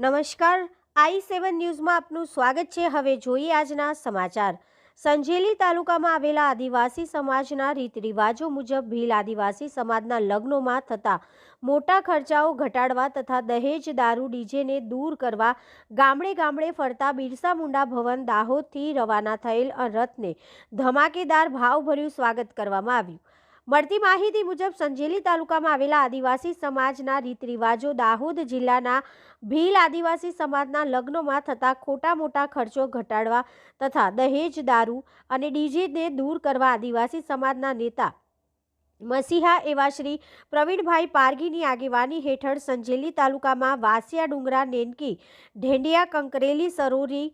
નમસ્કાર, આઈ સેવન ન્યૂઝમાં આપનું સ્વાગત છે. હવે જોઈએ આજના સમાચાર. સંજેલી તાલુકામાં આવેલા આદિવાસી સમાજના રીત રિવાજો મુજબ ભીલ આદિવાસી સમાજના લગ્નોમાં થતા મોટા ખર્ચાઓ ઘટાડવા તથા દહેજ દારૂ ડીજેને દૂર કરવા ગામડે ગામડે ફરતા બિરસા મુંડા ભવન દાહોદથી રવાના થયેલ રથને ધમાકેદાર ભાવભર્યું સ્વાગત કરવામાં આવ્યું. મળતી માહિતી મુજબ સંજેલી તાલુકામાં આવેલા આદિવાસી સમાજના રીત રિવાજો દાહોદ જિલ્લાના ભીલ આદિવાસી સમાજના લગ્નોમાં થતા ખોટા મોટા ખર્ચો ઘટાડવા તથા દહેજ, દારૂ અને ડીજેને દૂર કરવા આદિવાસી સમાજના નેતા મસીહા એવા શ્રી પ્રવીણભાઈ પારગીની આગેવાની હેઠળ સંજેલી તાલુકામાં વાસિયા ડુંગરા, નેનકી, ઢેંડિયા, કંકરેલી, સરોરી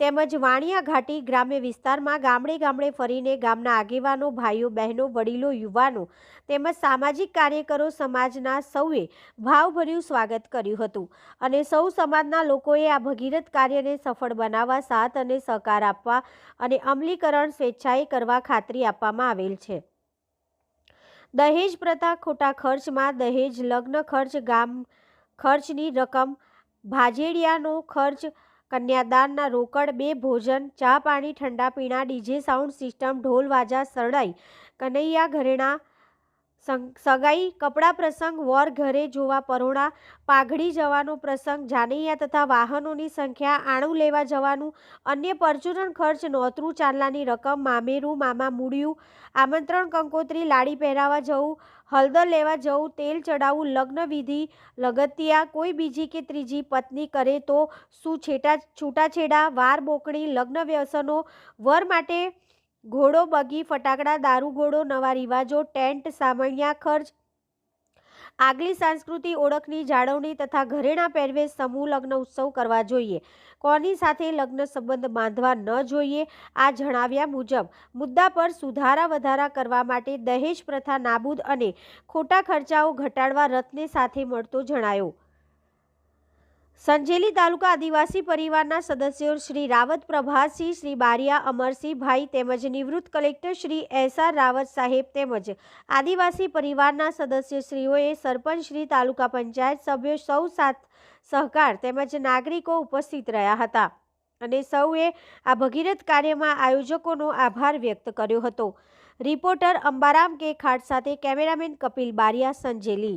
તેમજ વાણિયા ઘાટી ગ્રામ્ય વિસ્તારમાં ગામડે ગામડે ફરીને ગામના આગેવાનો, ભાઈઓ, બહેનો, વડીલો, યુવાનો તેમજ સામાજિક કાર્યકરો સમાજના સૌએ ભાવભર્યું સ્વાગત કર્યું હતું અને સૌ સમાજના લોકોએ આ ભગીરથ કાર્યને સફળ બનાવવા, સાથ અને સહકાર આપવા અને અમલીકરણ સ્વેચ્છાએ કરવા ખાતરી આપવામાં આવેલ છે. દહેજ પ્રથા ખોટા ખર્ચમાં દહેજ લગ્ન ખર્ચ, ગામ ખર્ચની રકમ, ભાજેડિયાનો ખર્ચ કન્યાદાનના રોકડ, બે ભોજન, ચા પાણી ઠંડા પીણા, ડીજે સાઉન્ડ સિસ્ટમ, ઢોલ, વાજા કનૈયા ઘરેણા સગાઈ, કપડા પ્રસંગ, વર ઘરે જોવા પરોણા, પાઘડી જવાનો પ્રસંગ, જાનૈયા તથા વાહનોની સંખ્યા, આણું લેવા જવાનું, અન્ય પરચુરણ ખર્ચ, નોતરું ચાંદલાની રકમ, મામેરું, મામા મૂળિયું, આમંત્રણ કંકોત્રી, લાડી પહેરાવા જવું, હળદર લેવા જવું, તેલ ચડાવવું, લગ્ન વિધિ, લગતિયા, કોઈ બીજી કે ત્રીજી પત્ની કરે તો શું છેટા, છૂટાછેડા, વાર બોકણી લગ્ન વ્યસનો, વર માટે ઘોડો, બગી, ફટાકડા દારૂગોળો નવા રિવાજો, ટેન્ટ, સામાન્ય ખર્ચ. આગલી સાંસ્કૃતિક ઓળખની જાળવણી તથા ઘરેણાં પહેરવેશ સમૂહ લગ્ન ઉત્સવ કરવા જોઈએ. કોની સાથે લગ્ન સંબંધ બાંધવા ન જોઈએ, આ જણાવ્યા મુજબ, મુદ્દા પર સુધારા વધારા કરવા માટે દહેજ પ્રથા નાબૂદ અને ખોટા ખર્ચાઓ ઘટાડવા રથને સાથે મળતો જણાયો. સંજેલી તાલુકા આદિવાસી પરિવારના સદસ્યો શ્રી રાવત પ્રભાસિંહ શ્રી બારિયા અમરસિંહ ભાઈ તેમજ નિવૃત્ત કલેક્ટર શ્રી એસઆર રાવત સાહેબ તેમજ આદિવાસી પરિવારના સદસ્યશ્રીઓએ સરપંચ શ્રી તાલુકા પંચાયત સભ્યો સૌ સાથ સહકાર તેમજ નાગરિકો ઉપસ્થિત રહ્યા હતા અને સૌએ આ ભગીરથ કાર્યમાં આયોજકોનો આભાર વ્યક્ત કર્યો હતો. રિપોર્ટર અંબારામ કે ખાટ સાથે કેમેરામેન કપિલ બારિયા, સંજેલી.